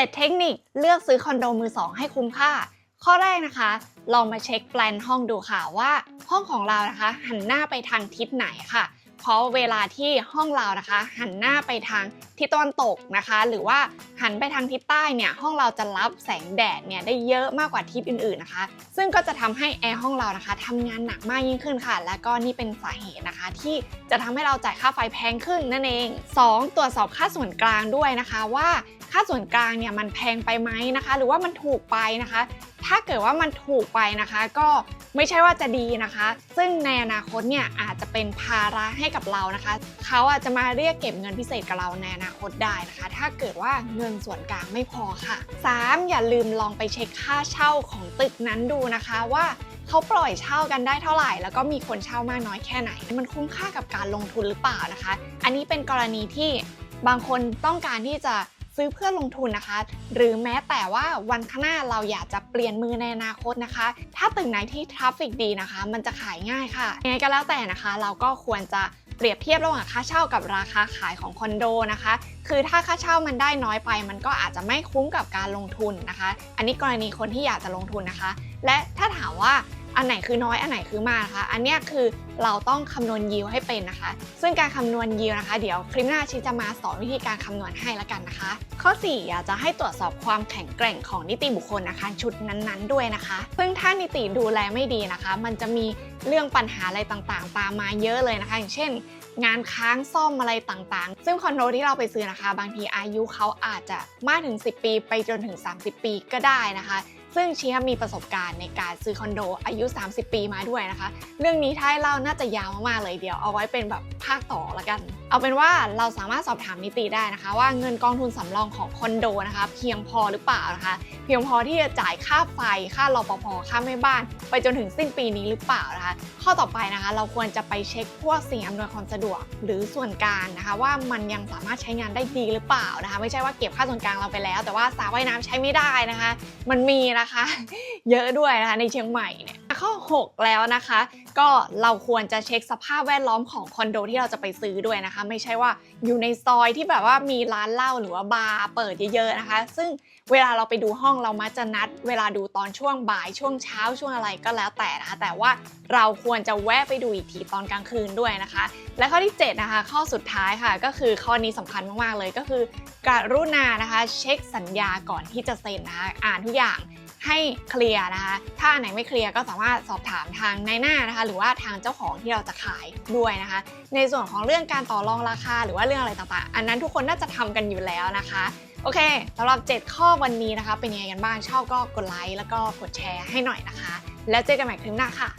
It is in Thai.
7 เทคนิคเลือกซื้อคอนโดมือ 2 ให้คุ้มค่า ข้อแรกนะคะ ลองมาเช็คแปลนห้องดูค่ะว่าห้องของเรานะคะ หันหน้าไปทางทิศไหนค่ะ เพราะเวลาที่ห้องเรานะคะ หันหน้าไปทางทิศตะวันตกนะคะ หรือว่าหันไปทางทิศใต้เนี่ยห้องเราจะรับแสงแดดเนี่ยได้เยอะมากกว่าทิศอื่นๆนะคะ ซึ่งก็จะทำให้แอร์ห้องเรานะคะทำงานหนักมากยิ่งขึ้นค่ะ และก็นี่เป็นสาเหตุนะคะ ที่จะทำให้เราจ่ายค่าไฟแพงขึ้นนั่นเอง 2. ตรวจสอบค่าส่วนกลางด้วยนะคะว่าค่าส่วนกลางเนี่ยมันแพงไปไหมนะคะ หรือว่ามันถูกไปนะคะ ถ้าเกิดว่ามันถูกไปนะคะ ก็ไม่ใช่ว่าจะดีนะคะ ซึ่งในอนาคตเนี่ยอาจจะเป็นภาระให้กับเรานะคะ เขาอาจจะมาเรียกเก็บเงินพิเศษกับเราในอนาคตได้นะคะ ถ้าเกิดว่าเงินส่วนกลางไม่พอค่ะ 3. อย่าลืมลองไปเช็คค่าเช่าของตึกนั้นดูนะคะว่าเขาปล่อยเช่ากันได้เท่าไหร่ แล้วก็มีคนเช่ามากน้อยแค่ไหน มันคุ้มค่ากับการลงทุนหรือเปล่านะคะ อันนี้เป็นกรณีที่บางคนต้องการที่จะ ซื้อเพื่อลงทุนนะคะ หรือแม้แต่ว่าวันข้างหน้าเราอยากจะเปลี่ยนมือในอนาคตนะคะ ถ้าตึกไหนที่ทราฟฟิกดีนะคะ มันจะขายง่ายค่ะยังไงก็แล้วแต่นะคะ เราก็ควรจะเปรียบเทียบระหว่างค่าเช่ากับราคาขายของคอนโดนะคะ คือถ้าค่าเช่ามันได้น้อยไป มันก็อาจจะไม่คุ้มกับการลงทุนนะคะ อันนี้กรณีคนที่อยากจะลงทุนนะคะ และถ้าถามว่า อันไหนคือน้อยอันไหนคือมากนะคะ อันเนี้ยคือเราต้องคำนวณยิวให้เป็นนะคะ ซึ่งการคำนวณยิวนะคะ เดี๋ยวคลิปหน้าชิจะมาสอนวิธีการคำนวณให้ละกันนะคะ ข้อ4อยากจะให้ตรวจสอบความแข็งแกร่งของนิติบุคคลนะคะชุดนั้นๆ ด้วยนะคะ ซึ่งถ้านิติดูแลไม่ดีนะคะ มันจะมีเรื่องปัญหาอะไรต่างๆ ตามมาเยอะเลยนะคะ อย่างเช่น งานค้างซ่อมอะไรต่างๆ ซึ่งคอนโดที่เราไปซื้อนะคะ บางทีอายุเขาอาจจะมากถึง 10 ปีไปจนถึง 30 ปีก็ได้นะคะ ซึ่งเชียมีประสบการณ์ในการซื้อคอนโดอายุ 30 ปีมาด้วยนะคะ เรื่องนี้ถ้าให้เล่าน่าจะยาวมากๆเลยเดี๋ยว เอาไว้เป็นแบบภาคต่อละกัน เอาเป็นว่าเราสามารถสอบถามนิติได้นะคะ ว่าเงินกองทุนสำรองของคอนโดนะคะเพียงพอหรือเปล่านะคะ เพียงพอที่จะจ่ายค่าไฟค่ารปภค่าแม่บ้าน ไปจนถึงสิ้นปีนี้หรือเปล่านะคะ ข้อต่อไปนะคะ เราควรจะไปเช็คพวกสิ่งอำนวยความสะดวก หรือส่วนกลางนะคะ ว่ามันยังสามารถใช้งานได้ดีหรือเปล่านะคะ ไม่ใช่ว่าเก็บค่าส่วนกลางเราไปแล้ว แต่ว่าสระว่ายน้ำใช้ไม่ได้นะคะ มันมีนะคะ เยอะด้วยนะคะในเชียงใหม่เนี่ย ข้อ 6 แล้วนะคะ ก็เราควรจะเช็คสภาพแวดล้อมของคอนโดที่เราจะไปซื้อด้วยนะคะ ไม่ใช่ว่าอยู่ในซอยที่แบบว่ามีร้านเหล้าหรือว่าบาร์เปิดเยอะๆนะคะ ซึ่งเวลาเราไปดูห้องเรามักจะนัด เวลาดูตอนช่วงบ่ายช่วงเช้าช่วงอะไรก็แล้วแต่นะคะ แต่ว่าเราควรจะแวะไปดูอีกทีตอนกลางคืนด้วยนะคะ และข้อที่ 7 นะคะ ข้อสุดท้ายค่ะ ก็คือข้อนี้สำคัญมากๆเลยก็คือ กรุณานะคะ เช็คสัญญาก่อนที่จะเซ็นนะคะ อ่านทุกอย่าง ให้เคลียร์นะคะ ถ้าไหนไม่เคลียร์ก็สามารถสอบถามทางในหน้านะคะ หรือว่าทางเจ้าของที่เราจะขายด้วยนะคะ ในส่วนของเรื่องการต่อรองราคา หรือว่าเรื่องอะไรต่างๆ อันนั้นทุกคนน่าจะทำกันอยู่แล้วนะคะโอเคสำหรับ 7 ข้อวันนี้นะคะ เป็นยังไงกันบ้างชอบก็กดไลค์แล้วก็กดแชร์ให้หน่อยนะคะ แล้วเจอกันใหม่คลิปหน้าค่ะ